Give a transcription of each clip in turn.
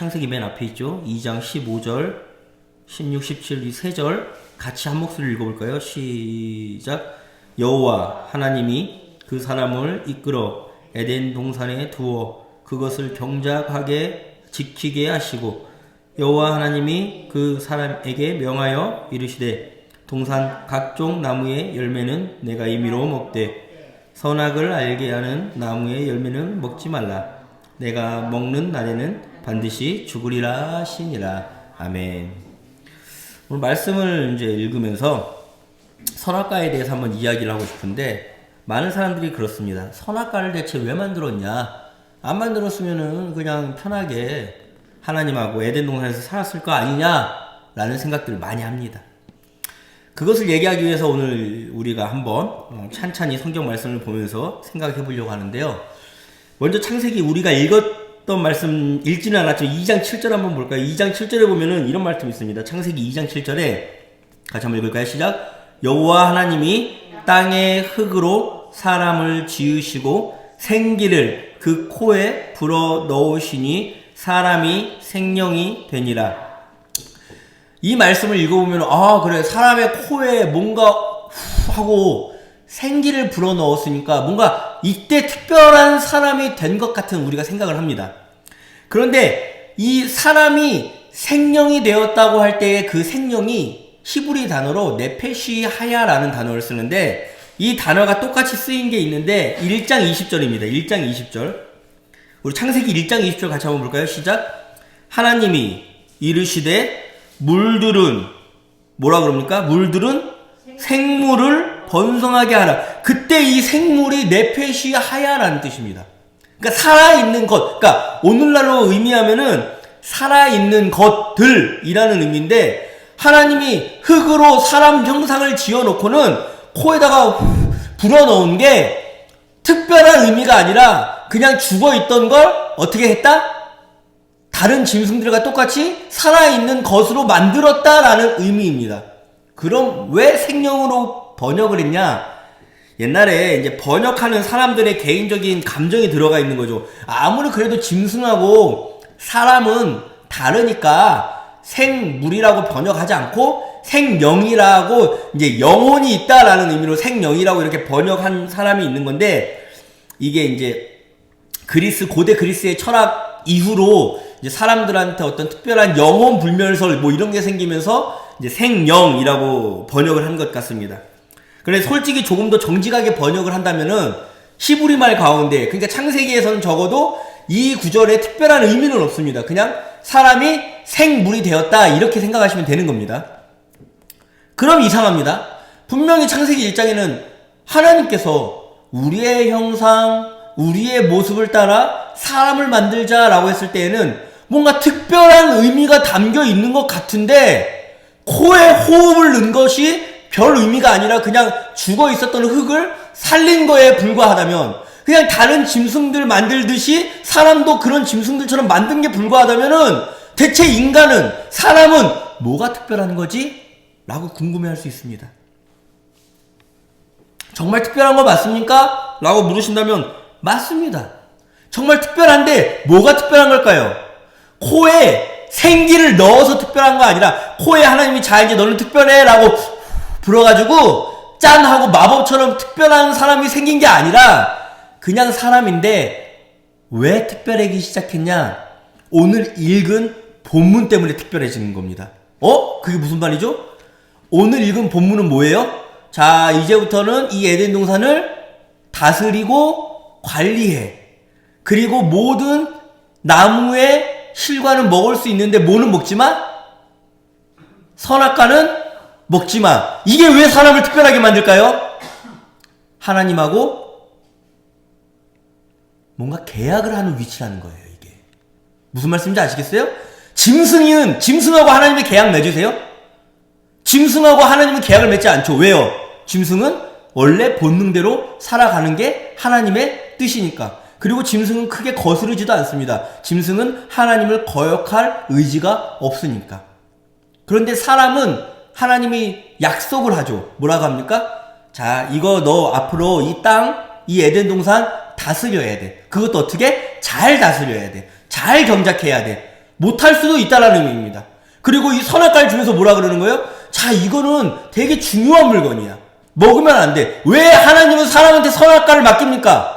창세기 맨 앞에 있죠. 2장 15절, 16, 17, 이 세 절 같이 한 목소리를 읽어볼까요? 시작. 여호와 하나님이 그 사람을 이끌어 에덴 동산에 두어 그것을 경작하게 지키게 하시고 여호와 하나님이 그 사람에게 명하여 이르시되 동산 각종 나무의 열매는 내가 임의로 먹되 선악을 알게 하는 나무의 열매는 먹지 말라. 내가 먹는 날에는 반드시 죽으리라 하시니라. 아멘. 오늘 말씀을 이제 읽으면서 선악과에 대해서 한번 이야기를 하고 싶은데 많은 사람들이 그렇습니다. 선악과를 대체 왜 만들었냐? 안 만들었으면은 그냥 편하게 하나님하고 에덴 동산에서 살았을 거 아니냐라는 생각들을 많이 합니다. 그것을 얘기하기 위해서 오늘 우리가 한번 어, 찬찬히 성경 말씀을 보면서 생각해 보려고 하는데요. 먼저 창세기 우리가 읽었 던 말씀 읽지는 않았지만 2장 7절 한번 볼까요? 2장 7절에 보면은 이런 말씀이 있습니다. 창세기 2장 7절에 같이 한번 읽을까요? 시작. 여호와 하나님이 땅의 흙으로 사람을 지으시고 생기를 그 코에 불어 넣으시니 사람이 생명이 되니라. 이 말씀을 읽어보면 아 그래 사람의 코에 뭔가 후 하고 생기를 불어 넣었으니까 뭔가 이때 특별한 사람이 된 것 같은 우리가 생각을 합니다. 그런데 이 사람이 생명이 되었다고 할 때의 그 생명이 히브리 단어로 네페시 하야라는 단어를 쓰는데 이 단어가 똑같이 쓰인 게 있는데 1장 20절입니다. 1장 20절. 우리 창세기 1장 20절 같이 한번 볼까요? 시작. 하나님이 이르시되 물들은 뭐라 그럽니까? 물들은 생물을 번성하게 하라. 그때 이 생물이 네페시 하야라는 뜻입니다. 그러니까 살아있는 것. 그러니까 오늘날로 의미하면은 살아있는 것들이라는 의미인데 하나님이 흙으로 사람 형상을 지어놓고는 코에다가 불어넣은 게 특별한 의미가 아니라 그냥 죽어있던 걸 어떻게 했다? 다른 짐승들과 똑같이 살아있는 것으로 만들었다라는 의미입니다. 그럼 왜 생명으로 번역을 했냐? 옛날에 이제 번역하는 사람들의 개인적인 감정이 들어가 있는 거죠. 아무리 그래도 짐승하고 사람은 다르니까 생물이라고 번역하지 않고 생명이라고 이제 영혼이 있다라는 의미로 생명이라고 이렇게 번역한 사람이 있는 건데 이게 이제 그리스 고대 그리스의 철학 이후로 이제 사람들한테 어떤 특별한 영혼 불멸설 뭐 이런 게 생기면서 이제 생영이라고 번역을 한 것 같습니다. 그런데 솔직히 조금 더 정직하게 번역을 한다면은 히브리 말 가운데 그러니까 창세기에서는 적어도 이 구절에 특별한 의미는 없습니다. 그냥 사람이 생물이 되었다 이렇게 생각하시면 되는 겁니다. 그럼 이상합니다. 분명히 창세기 1장에는 하나님께서 우리의 형상, 우리의 모습을 따라 사람을 만들자라고 했을 때에는 뭔가 특별한 의미가 담겨 있는 것 같은데 코에 호흡을 넣은 것이 별 의미가 아니라 그냥 죽어 있었던 흙을 살린 거에 불과하다면 그냥 다른 짐승들 만들듯이 사람도 그런 짐승들처럼 만든 게 불과하다면은 대체 인간은 사람은 뭐가 특별한 거지? 라고 궁금해할 수 있습니다. 정말 특별한 거 맞습니까? 라고 물으신다면 맞습니다. 정말 특별한데 뭐가 특별한 걸까요? 코에 생기를 넣어서 특별한 거 아니라 코에 하나님이 자 이제 너는 특별해 라고 불어가지고 짠 하고 마법처럼 특별한 사람이 생긴 게 아니라 그냥 사람인데 왜 특별하기 시작했냐? 오늘 읽은 본문 때문에 특별해지는 겁니다. 어? 그게 무슨 말이죠? 오늘 읽은 본문은 뭐예요? 자, 이제부터는 이 에덴 동산을 다스리고 관리해. 그리고 모든 나무의 실과는 먹을 수 있는데 뭐는 먹지 마? 선악과는 먹지 마. 이게 왜 사람을 특별하게 만들까요? 하나님하고 뭔가 계약을 하는 위치라는 거예요, 이게. 무슨 말씀인지 아시겠어요? 짐승은, 짐승하고 하나님의 계약 맺으세요? 짐승하고 하나님은 계약을 맺지 않죠. 왜요? 짐승은 원래 본능대로 살아가는 게 하나님의 뜻이니까. 그리고 짐승은 크게 거스르지도 않습니다. 짐승은 하나님을 거역할 의지가 없으니까. 그런데 사람은 하나님이 약속을 하죠. 뭐라고 합니까? 자, 이거 너 앞으로 이 땅, 이 에덴 동산 다스려야 돼. 그것도 어떻게? 잘 다스려야 돼. 잘 경작해야 돼. 못할 수도 있다라는 의미입니다. 그리고 이 선악과를 주면서 뭐라 그러는 거예요? 자, 이거는 되게 중요한 물건이야. 먹으면 안 돼. 왜 하나님은 사람한테 선악과를 맡깁니까?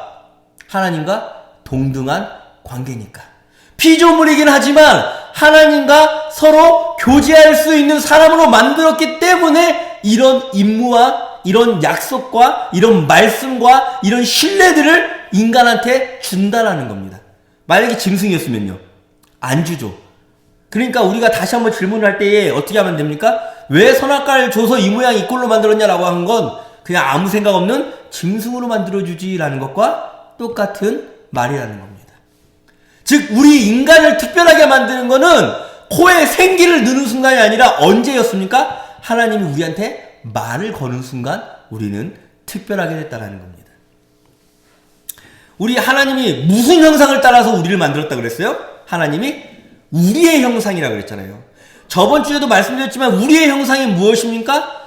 하나님과 동등한 관계니까. 피조물이긴 하지만 하나님과 서로 교제할 수 있는 사람으로 만들었기 때문에 이런 임무와 이런 약속과 이런 말씀과 이런 신뢰들을 인간한테 준다라는 겁니다. 만약에 짐승이었으면요. 안 주죠. 그러니까 우리가 다시 한번 질문할 때에 어떻게 하면 됩니까? 왜 선악과를 줘서 이 모양 이 꼴로 만들었냐라고 하는 건 그냥 아무 생각 없는 짐승으로 만들어주지라는 것과 똑같은 말이라는 겁니다. 즉, 우리 인간을 특별하게 만드는 거는 코에 생기를 넣는 순간이 아니라 언제였습니까? 하나님이 우리한테 말을 거는 순간 우리는 특별하게 됐다라는 겁니다. 우리 하나님이 무슨 형상을 따라서 우리를 만들었다 그랬어요? 하나님이 우리의 형상이라 그랬잖아요. 저번 주에도 말씀드렸지만 우리의 형상이 무엇입니까?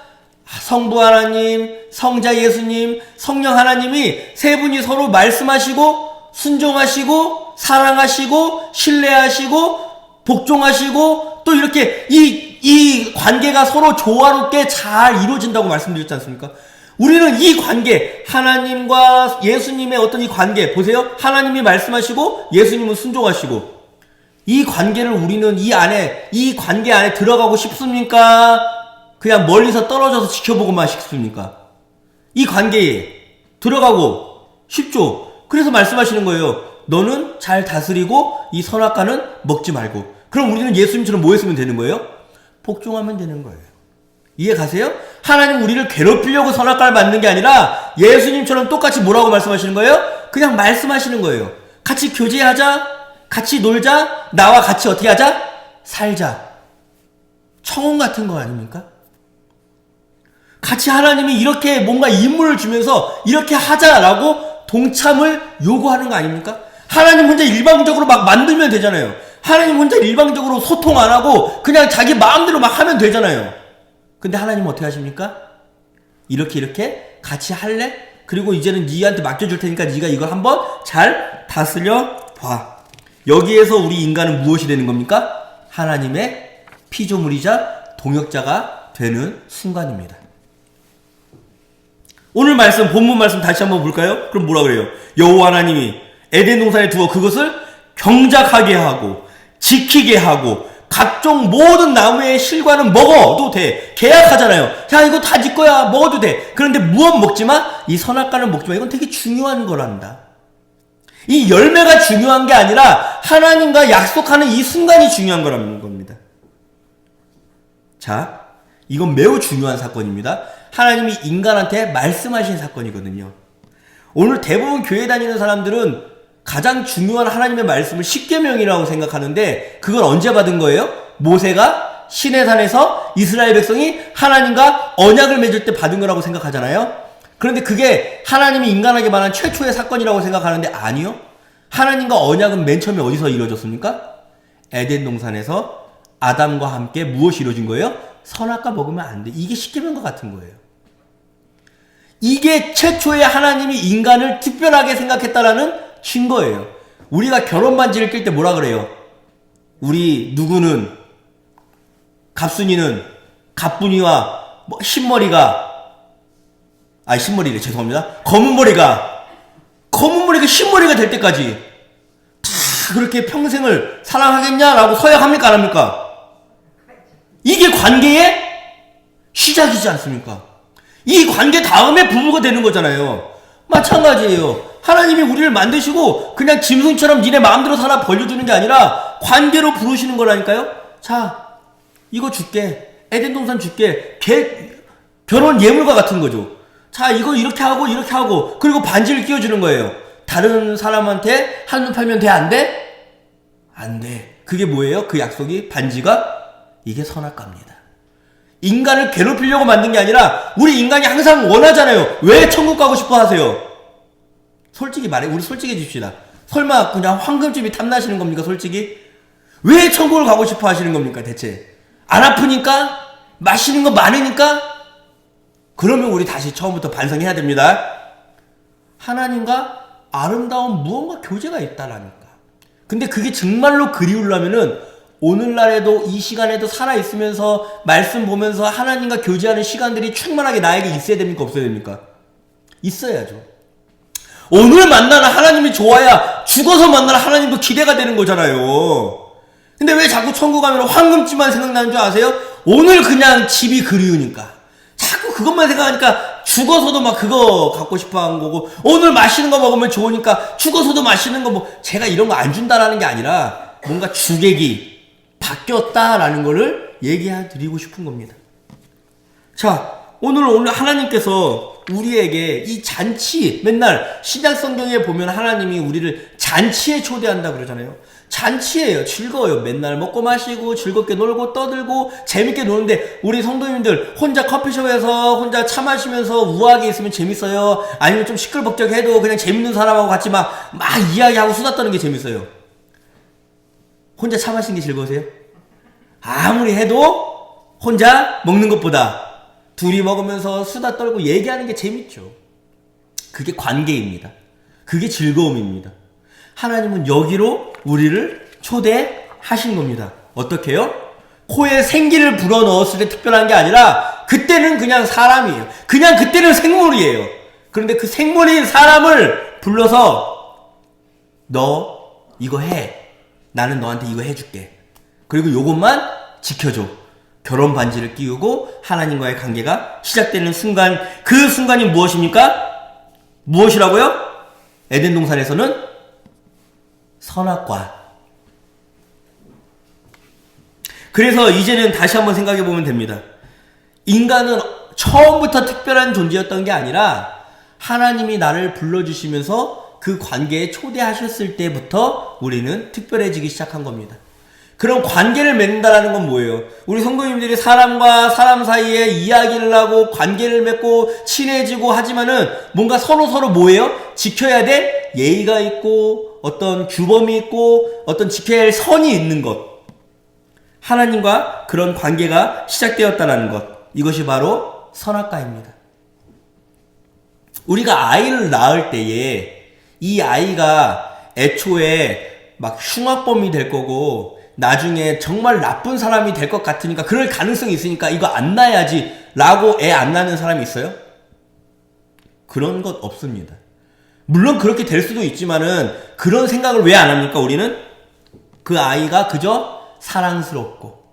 성부 하나님, 성자 예수님, 성령 하나님이 세 분이 서로 말씀하시고 순종하시고 사랑하시고 신뢰하시고 복종하시고 또 이렇게 이, 이 관계가 서로 조화롭게 잘 이루어진다고 말씀드렸지 않습니까? 우리는 이 관계, 하나님과 예수님의 어떤 이 관계, 보세요. 하나님이 말씀하시고 예수님은 순종하시고 이 관계를 우리는 이 안에, 이 관계 안에 들어가고 싶습니까? 그냥 멀리서 떨어져서 지켜보고만 싶습니까? 이 관계에 들어가고 싶죠. 그래서 말씀하시는 거예요. 너는 잘 다스리고 이 선악과는 먹지 말고. 그럼 우리는 예수님처럼 뭐 했으면 되는 거예요? 복종하면 되는 거예요. 이해 가세요? 하나님 우리를 괴롭히려고 선악과를 만든 게 아니라 예수님처럼 똑같이 뭐라고 말씀하시는 거예요? 그냥 말씀하시는 거예요. 같이 교제하자. 같이 놀자. 나와 같이 어떻게 하자? 살자. 청혼 같은 거 아닙니까? 같이 하나님이 이렇게 뭔가 임무를 주면서 이렇게 하자라고 동참을 요구하는 거 아닙니까? 하나님 혼자 일방적으로 막 만들면 되잖아요. 하나님 혼자 일방적으로 소통 안 하고 그냥 자기 마음대로 막 하면 되잖아요. 근데 하나님은 어떻게 하십니까? 이렇게 이렇게 같이 할래? 그리고 이제는 니한테 맡겨줄 테니까 네가 이걸 한번 잘 다스려 봐. 여기에서 우리 인간은 무엇이 되는 겁니까? 하나님의 피조물이자 동역자가 되는 순간입니다. 오늘 말씀 본문 말씀 다시 한번 볼까요? 그럼 뭐라 그래요? 여호와 하나님이 에덴 동산에 두어 그것을 경작하게 하고 지키게 하고 각종 모든 나무의 실과는 먹어도 돼. 계약하잖아요. 야 이거 다 네 거야. 먹어도 돼. 그런데 무엇 먹지 마? 이 선악과는 먹지 마. 이건 되게 중요한 거란다. 이 열매가 중요한 게 아니라 하나님과 약속하는 이 순간이 중요한 거라는 겁니다. 자, 이건 매우 중요한 사건입니다. 하나님이 인간한테 말씀하신 사건이거든요. 오늘 대부분 교회 다니는 사람들은 가장 중요한 하나님의 말씀을 십계명이라고 생각하는데 그걸 언제 받은 거예요? 모세가 시내산에서 이스라엘 백성이 하나님과 언약을 맺을 때 받은 거라고 생각하잖아요. 그런데 그게 하나님이 인간에게 말한 최초의 사건이라고 생각하는데 아니요. 하나님과 언약은 맨 처음에 어디서 이루어졌습니까? 에덴 동산에서 아담과 함께 무엇이 이루어진 거예요? 선악과 먹으면 안 돼. 이게 십계명과 같은 거예요. 이게 최초의 하나님이 인간을 특별하게 생각했다라는 증거예요. 우리가 결혼 반지를 낄 때 뭐라 그래요? 우리 누구는 갑순이는 갑분이와 뭐 흰머리가 아 흰머리래 죄송합니다. 검은 머리가 검은 머리가 흰머리가 될 때까지 다 그렇게 평생을 사랑하겠냐라고 서약합니까 안 합니까? 이게 관계의 시작이지 않습니까? 이 관계 다음에 부부가 되는 거잖아요. 마찬가지예요. 하나님이 우리를 만드시고 그냥 짐승처럼 니네 마음대로 살아 벌려주는 게 아니라 관계로 부르시는 거라니까요. 자, 이거 줄게. 에덴 동산 줄게. 개, 결혼 예물과 같은 거죠. 자, 이거 이렇게 하고 이렇게 하고 그리고 반지를 끼워주는 거예요. 다른 사람한테 한눈 팔면 돼? 안 돼? 안 돼. 그게 뭐예요? 그 약속이 반지가 이게 선악과입니다. 인간을 괴롭히려고 만든 게 아니라 우리 인간이 항상 원하잖아요. 왜 천국 가고 싶어 하세요? 솔직히 말해, 우리 솔직해 줍시다. 설마 그냥 황금집이 탐나시는 겁니까, 솔직히? 왜 천국을 가고 싶어 하시는 겁니까, 대체? 안 아프니까? 마시는 거 많으니까? 그러면 우리 다시 처음부터 반성해야 됩니다. 하나님과 아름다운 무언가 교제가 있다라니까. 근데 그게 정말로 그리우려면은 오늘날에도 이 시간에도 살아있으면서 말씀 보면서 하나님과 교제하는 시간들이 충만하게 나에게 있어야 됩니까? 없어야 됩니까? 있어야죠. 오늘 만나는 하나님이 좋아야 죽어서 만나는 하나님도 기대가 되는 거잖아요. 근데 왜 자꾸 천국 가면 황금집만 생각나는 줄 아세요? 오늘 그냥 집이 그리우니까. 자꾸 그것만 생각하니까 죽어서도 막 그거 갖고 싶어 하는 거고, 오늘 맛있는 거 먹으면 좋으니까 죽어서도 맛있는 거 뭐, 제가 이런 거 안 준다라는 게 아니라 뭔가 주객이 바뀌었다라는 거를 얘기해 드리고 싶은 겁니다. 자, 오늘 오늘 하나님께서 우리에게 이 잔치 맨날 신약 성경에 보면 하나님이 우리를 잔치에 초대한다 그러잖아요. 잔치예요. 즐거워요. 맨날 먹고 마시고 즐겁게 놀고 떠들고 재밌게 노는데 우리 성도님들 혼자 커피숍에서 혼자 차 마시면서 우아하게 있으면 재밌어요. 아니면 좀 시끌벅적해도 그냥 재밌는 사람하고 같이 막 막 이야기하고 수다 떠는 게 재밌어요. 혼자 차 마시는 게 즐거우세요? 아무리 해도 혼자 먹는 것보다 둘이 먹으면서 수다 떨고 얘기하는 게 재밌죠. 그게 관계입니다. 그게 즐거움입니다. 하나님은 여기로 우리를 초대하신 겁니다. 어떻게요? 코에 생기를 불어 넣었을 때 특별한 게 아니라 그때는 그냥 사람이에요. 그냥 그때는 생물이에요. 그런데 그 생물인 사람을 불러서 너 이거 해. 나는 너한테 이거 해줄게. 그리고 요것만 지켜줘. 결혼 반지를 끼우고 하나님과의 관계가 시작되는 순간 그 순간이 무엇입니까? 무엇이라고요? 에덴 동산에서는 선악과. 그래서 이제는 다시 한번 생각해 보면 됩니다. 인간은 처음부터 특별한 존재였던 게 아니라 하나님이 나를 불러주시면서 그 관계에 초대하셨을 때부터 우리는 특별해지기 시작한 겁니다. 그런 관계를 맺는다라는 건 뭐예요? 우리 성도님들이 사람과 사람 사이에 이야기를 하고 관계를 맺고 친해지고 하지만은 뭔가 서로 서로 뭐예요? 지켜야 될 예의가 있고 어떤 규범이 있고 어떤 지켜야 할 선이 있는 것. 하나님과 그런 관계가 시작되었다라는 것. 이것이 바로 선악과입니다. 우리가 아이를 낳을 때에 이 아이가 애초에 막 흉악범이 될 거고 나중에 정말 나쁜 사람이 될 것 같으니까 그럴 가능성이 있으니까 이거 안 낳아야지 라고 애 안 낳는 사람이 있어요? 그런 것 없습니다. 물론 그렇게 될 수도 있지만은 그런 생각을 왜 안 합니까 우리는? 그 아이가 그저 사랑스럽고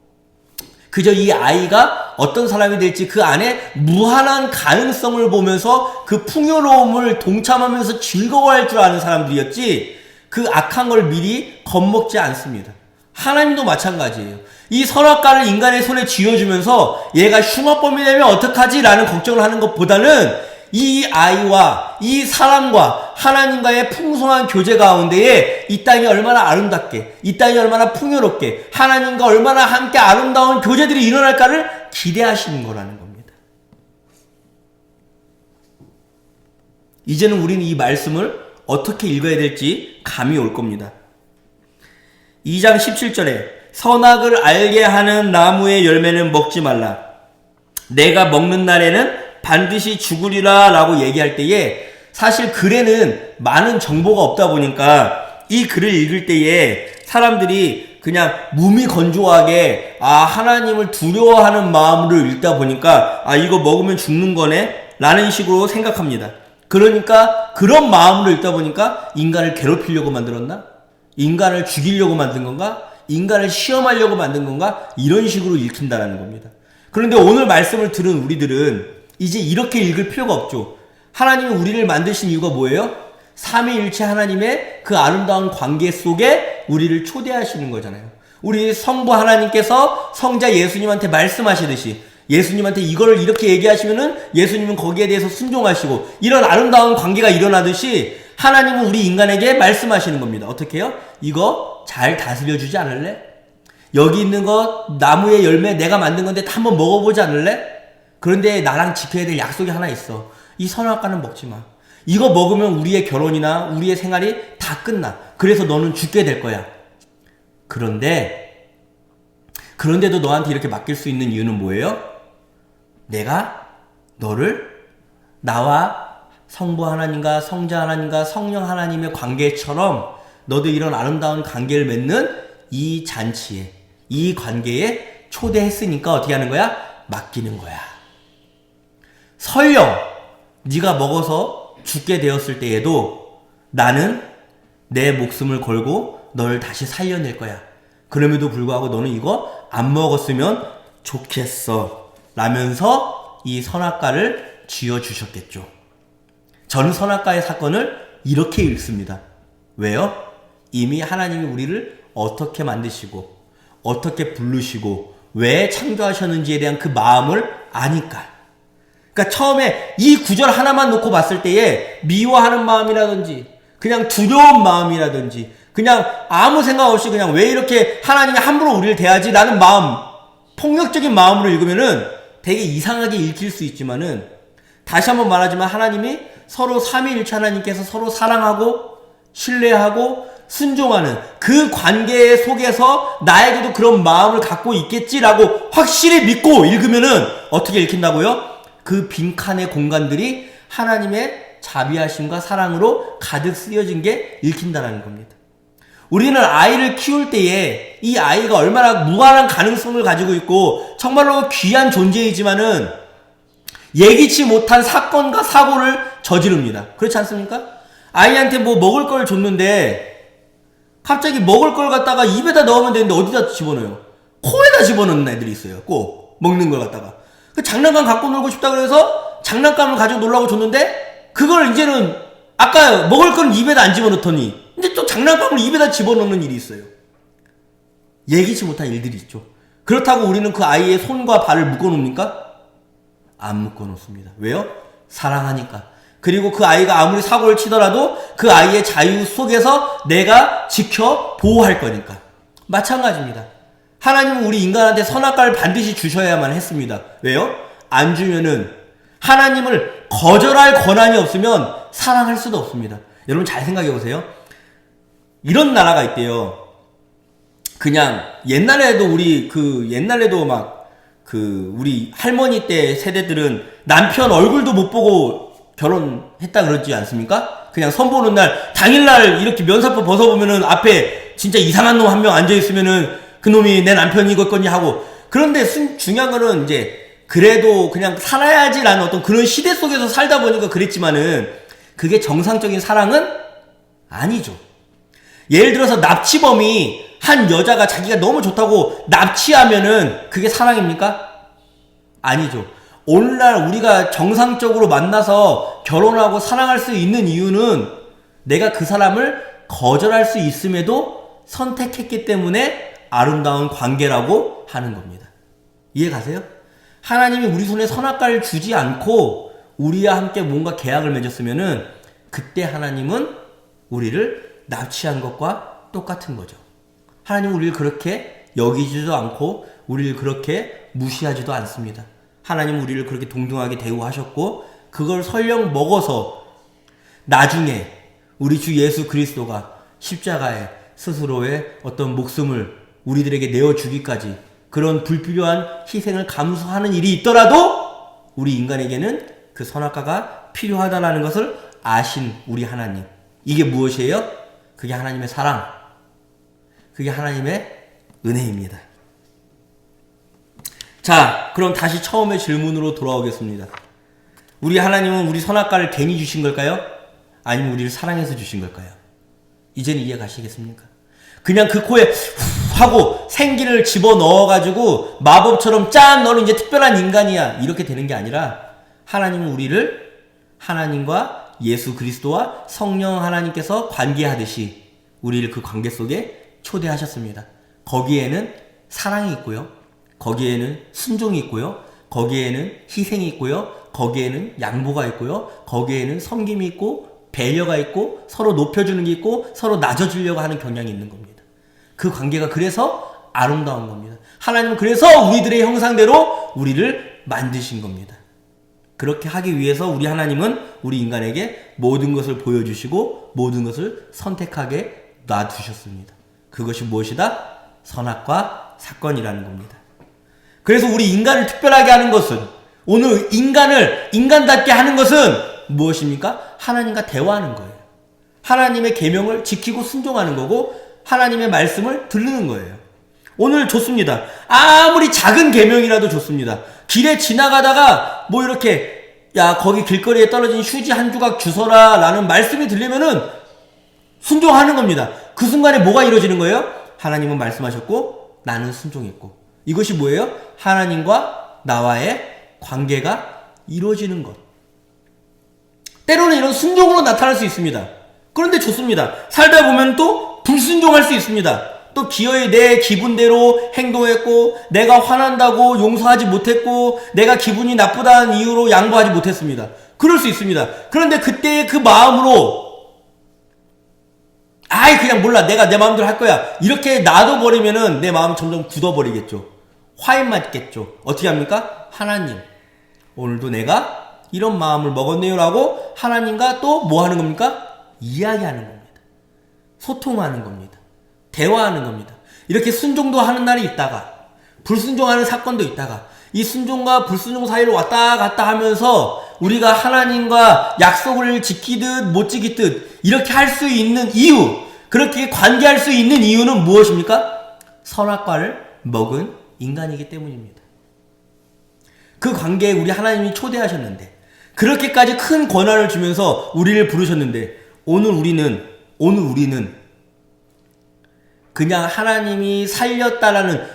그저 이 아이가 어떤 사람이 될지 그 안에 무한한 가능성을 보면서 그 풍요로움을 동참하면서 즐거워할 줄 아는 사람들이었지 그 악한 걸 미리 겁먹지 않습니다. 하나님도 마찬가지예요. 이 선악과를 인간의 손에 쥐어주면서 얘가 흉악범이 되면 어떡하지? 라는 걱정을 하는 것보다는 이 아이와 이 사람과 하나님과의 풍성한 교제 가운데에 이 땅이 얼마나 아름답게, 이 땅이 얼마나 풍요롭게, 하나님과 얼마나 함께 아름다운 교제들이 일어날까를 기대하시는 거라는 겁니다. 이제는 우리는 이 말씀을 어떻게 읽어야 될지 감이 올 겁니다. 2장 17절에 선악을 알게 하는 나무의 열매는 먹지 말라. 내가 먹는 날에는 반드시 죽으리라 라고 얘기할 때에 사실 글에는 많은 정보가 없다 보니까 이 글을 읽을 때에 사람들이 그냥 몸이 건조하게 아 하나님을 두려워하는 마음으로 읽다 보니까 아 이거 먹으면 죽는 거네 라는 식으로 생각합니다. 그러니까 그런 마음으로 읽다 보니까 인간을 괴롭히려고 만들었나? 인간을 죽이려고 만든 건가? 인간을 시험하려고 만든 건가? 이런 식으로 읽힌다라는 겁니다. 그런데 오늘 말씀을 들은 우리들은 이제 이렇게 읽을 필요가 없죠. 하나님이 우리를 만드신 이유가 뭐예요? 삼위일체 하나님의 그 아름다운 관계 속에 우리를 초대하시는 거잖아요. 우리 성부 하나님께서 성자 예수님한테 말씀하시듯이 예수님한테 이거를 이렇게 얘기하시면은 예수님은 거기에 대해서 순종하시고 이런 아름다운 관계가 일어나듯이 하나님은 우리 인간에게 말씀하시는 겁니다. 어떻게 해요? 이거 잘 다스려 주지 않을래? 여기 있는 거 나무의 열매 내가 만든 건데 다 한번 먹어보지 않을래? 그런데 나랑 지켜야 될 약속이 하나 있어. 이 선악과는 먹지 마. 이거 먹으면 우리의 결혼이나 우리의 생활이 다 끝나. 그래서 너는 죽게 될 거야. 그런데 그런데도 너한테 이렇게 맡길 수 있는 이유는 뭐예요? 내가 너를 나와 성부 하나님과 성자 하나님과 성령 하나님의 관계처럼 너도 이런 아름다운 관계를 맺는 이 잔치에 이 관계에 초대했으니까 어떻게 하는 거야? 맡기는 거야. 설령 네가 먹어서 죽게 되었을 때에도 나는 내 목숨을 걸고 너를 다시 살려낼 거야. 그럼에도 불구하고 너는 이거 안 먹었으면 좋겠어. 라면서 이 선악과를 쥐어 주셨겠죠. 저는 선악과의 사건을 이렇게 읽습니다. 왜요? 이미 하나님이 우리를 어떻게 만드시고 어떻게 부르시고 왜 창조하셨는지에 대한 그 마음을 아니까. 그러니까 처음에 이 구절 하나만 놓고 봤을 때에 미워하는 마음이라든지 그냥 두려운 마음이라든지 그냥 아무 생각 없이 그냥 왜 이렇게 하나님이 함부로 우리를 대하지 라는 마음 폭력적인 마음으로 읽으면은 되게 이상하게 읽힐 수 있지만은 다시 한번 말하지만 하나님이 서로 삼위일체 하나님께서 서로 사랑하고 신뢰하고 순종하는 그 관계 속에서 나에게도 그런 마음을 갖고 있겠지라고 확실히 믿고 읽으면은 어떻게 읽힌다고요? 그 빈칸의 공간들이 하나님의 자비하심과 사랑으로 가득 쓰여진 게 읽힌다는 겁니다. 우리는 아이를 키울 때에 이 아이가 얼마나 무한한 가능성을 가지고 있고 정말로 귀한 존재이지만은 예기치 못한 사건과 사고를 저지릅니다. 그렇지 않습니까? 아이한테 뭐 먹을 걸 줬는데 갑자기 먹을 걸 갖다가 입에다 넣으면 되는데 어디다 집어넣어요? 코에다 집어넣는 애들이 있어요. 꼭 먹는 걸 갖다가 그 장난감 갖고 놀고 싶다 그래서 장난감을 가지고 놀라고 줬는데 그걸 이제는 아까 먹을 건 입에다 안 집어넣더니 근데 또 장난감을 입에다 집어넣는 일이 있어요. 예기치 못한 일들이 있죠. 그렇다고 우리는 그 아이의 손과 발을 묶어놓습니까? 안 묶어놓습니다. 왜요? 사랑하니까. 그리고 그 아이가 아무리 사고를 치더라도 그 아이의 자유 속에서 내가 지켜 보호할 거니까. 마찬가지입니다. 하나님은 우리 인간한테 선악과를 반드시 주셔야만 했습니다. 왜요? 안 주면은 하나님을 거절할 권한이 없으면 사랑할 수도 없습니다. 여러분 잘 생각해 보세요. 이런 나라가 있대요. 그냥 옛날에도 우리 그 옛날에도 막 그 우리 할머니 때 세대들은 남편 얼굴도 못 보고 결혼했다 그러지 않습니까? 그냥 선 보는 날 당일날 이렇게 면사포 벗어보면은 앞에 진짜 이상한 놈 한 명 앉아 있으면은 그 놈이 내 남편이겠거니 하고 그런데 순, 중요한 거는 이제 그래도 그냥 살아야지라는 어떤 그런 시대 속에서 살다 보니까 그랬지만은 그게 정상적인 사랑은 아니죠. 예를 들어서 납치범이 한 여자가 자기가 너무 좋다고 납치하면은 그게 사랑입니까? 아니죠. 오늘날 우리가 정상적으로 만나서 결혼하고 사랑할 수 있는 이유는 내가 그 사람을 거절할 수 있음에도 선택했기 때문에 아름다운 관계라고 하는 겁니다. 이해 가세요? 하나님이 우리 손에 선악과를 주지 않고 우리와 함께 뭔가 계약을 맺었으면은 그때 하나님은 우리를 납치한 것과 똑같은 거죠. 하나님은 우리를 그렇게 여기지도 않고 우리를 그렇게 무시하지도 않습니다. 하나님은 우리를 그렇게 동등하게 대우하셨고 그걸 설령 먹어서 나중에 우리 주 예수 그리스도가 십자가에 스스로의 어떤 목숨을 우리들에게 내어 주기까지 그런 불필요한 희생을 감수하는 일이 있더라도 우리 인간에게는 그 선악과가 필요하다라는 것을 아신 우리 하나님. 이게 무엇이에요? 그게 하나님의 사랑. 그게 하나님의 은혜입니다. 자, 그럼 다시 처음의 질문으로 돌아오겠습니다. 우리 하나님은 우리 선악과를 괜히 주신 걸까요? 아니면 우리를 사랑해서 주신 걸까요? 이제는 이해 가시겠습니까? 그냥 그 코에 후 하고 생기를 집어 넣어가지고 마법처럼 짠 너는 이제 특별한 인간이야 이렇게 되는 게 아니라 하나님은 우리를 하나님과 예수 그리스도와 성령 하나님께서 관계하듯이 우리를 그 관계 속에 초대하셨습니다. 거기에는 사랑이 있고요. 거기에는 순종이 있고요. 거기에는 희생이 있고요. 거기에는 양보가 있고요. 거기에는 섬김이 있고 배려가 있고 서로 높여주는 게 있고 서로 낮아주려고 하는 경향이 있는 겁니다. 그 관계가 그래서 아름다운 겁니다. 하나님은 그래서 우리들의 형상대로 우리를 만드신 겁니다. 그렇게 하기 위해서 우리 하나님은 우리 인간에게 모든 것을 보여주시고 모든 것을 선택하게 놔두셨습니다. 그것이 무엇이다? 선악과 사건이라는 겁니다. 그래서 우리 인간을 특별하게 하는 것은 오늘 인간을 인간답게 하는 것은 무엇입니까? 하나님과 대화하는 거예요. 하나님의 계명을 지키고 순종하는 거고 하나님의 말씀을 듣는 거예요. 오늘 좋습니다. 아무리 작은 계명이라도 좋습니다. 길에 지나가다가 뭐 이렇게 야 거기 길거리에 떨어진 휴지 한 조각 주서라라는 말씀이 들리면은 순종하는 겁니다. 그 순간에 뭐가 이루어지는 거예요? 하나님은 말씀하셨고 나는 순종했고 이것이 뭐예요? 하나님과 나와의 관계가 이루어지는 것. 때로는 이런 순종으로 나타날 수 있습니다. 그런데 좋습니다. 살다 보면 또 불순종할 수 있습니다. 또 기어이 내 기분대로 행동했고, 내가 화난다고 용서하지 못했고, 내가 기분이 나쁘다는 이유로 양보하지 못했습니다. 그럴 수 있습니다. 그런데 그때의 그 마음으로, 아이, 그냥 몰라. 내가 내 마음대로 할 거야. 이렇게 놔둬버리면은 내 마음 점점 굳어버리겠죠. 화인 맞겠죠. 어떻게 합니까? 하나님. 오늘도 내가 이런 마음을 먹었네요라고 하나님과 또 뭐 하는 겁니까? 이야기하는 겁니다. 소통하는 겁니다. 대화하는 겁니다. 이렇게 순종도 하는 날이 있다가 불순종하는 사건도 있다가 이 순종과 불순종 사이를 왔다 갔다 하면서 우리가 하나님과 약속을 지키듯 못 지키듯 이렇게 할 수 있는 이유 그렇게 관계할 수 있는 이유는 무엇입니까? 선악과를 먹은 인간이기 때문입니다. 그 관계에 우리 하나님이 초대하셨는데 그렇게까지 큰 권한을 주면서 우리를 부르셨는데 오늘 우리는 오늘 우리는 그냥 하나님이 살렸다라는 후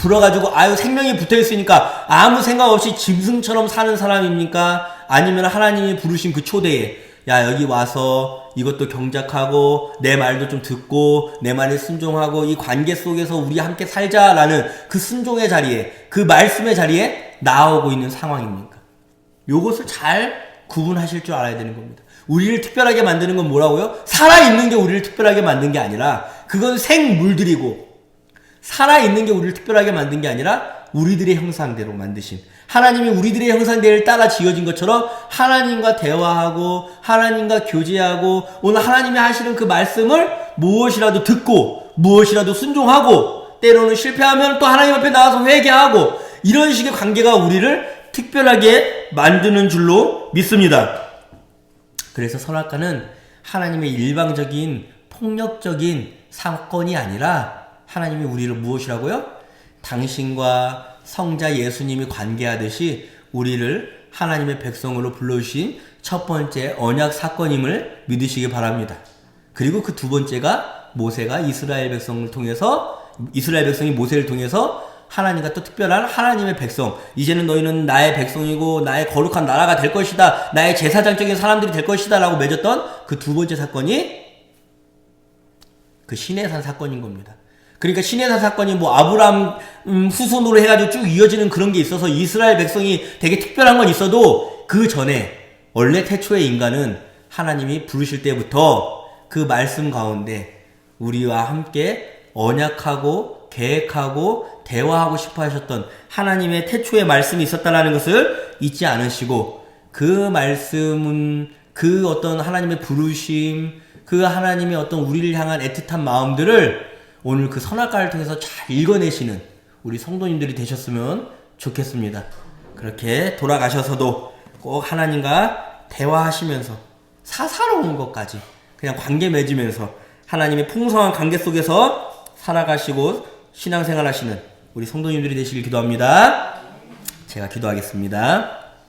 불어가지고 아유 생명이 붙어 있으니까 아무 생각 없이 짐승처럼 사는 사람입니까? 아니면 하나님이 부르신 그 초대에 야 여기 와서 이것도 경작하고 내 말도 좀 듣고 내 말에 순종하고 이 관계 속에서 우리 함께 살자라는 그 순종의 자리에 그 말씀의 자리에 나오고 있는 상황입니까? 요것을 잘 구분하실 줄 알아야 되는 겁니다. 우리를 특별하게 만드는 건 뭐라고요? 살아있는 게 우리를 특별하게 만든 게 아니라 그건 생물들이고 살아있는 게 우리를 특별하게 만든 게 아니라 우리들의 형상대로 만드신 하나님이 우리들의 형상대를 따라 지어진 것처럼 하나님과 대화하고 하나님과 교제하고 오늘 하나님이 하시는 그 말씀을 무엇이라도 듣고 무엇이라도 순종하고 때로는 실패하면 또 하나님 앞에 나와서 회개하고 이런 식의 관계가 우리를 특별하게 만드는 줄로 믿습니다. 그래서 선악과는 하나님의 일방적인 폭력적인 사건이 아니라 하나님이 우리를 무엇이라고요? 당신과 성자 예수님이 관계하듯이 우리를 하나님의 백성으로 불러주신 첫 번째 언약 사건임을 믿으시기 바랍니다. 그리고 그 두 번째가 모세가 이스라엘 백성을 통해서 이스라엘 백성이 모세를 통해서 하나님과 또 특별한 하나님의 백성. 이제는 너희는 나의 백성이고 나의 거룩한 나라가 될 것이다. 나의 제사장적인 사람들이 될 것이다. 라고 맺었던 그 두 번째 사건이 그 시내산 사건인 겁니다. 그러니까 시내산 사건이 뭐 아브람 음, 후손으로 해가지고 쭉 이어지는 그런 게 있어서 이스라엘 백성이 되게 특별한 건 있어도 그 전에 원래 태초의 인간은 하나님이 부르실 때부터 그 말씀 가운데 우리와 함께 언약하고 계획하고 대화하고 싶어 하셨던 하나님의 태초의 말씀이 있었다라는 것을 잊지 않으시고 그 말씀은 그 어떤 하나님의 부르심 그 하나님의 어떤 우리를 향한 애틋한 마음들을 오늘 그 선악과를 통해서 잘 읽어내시는 우리 성도님들이 되셨으면 좋겠습니다. 그렇게 돌아가셔서도 꼭 하나님과 대화하시면서 사사로운 것까지 그냥 관계 맺으면서 하나님의 풍성한 관계 속에서 살아가시고 신앙생활 하시는 우리 성도님들이 되시길 기도합니다. 제가 기도하겠습니다.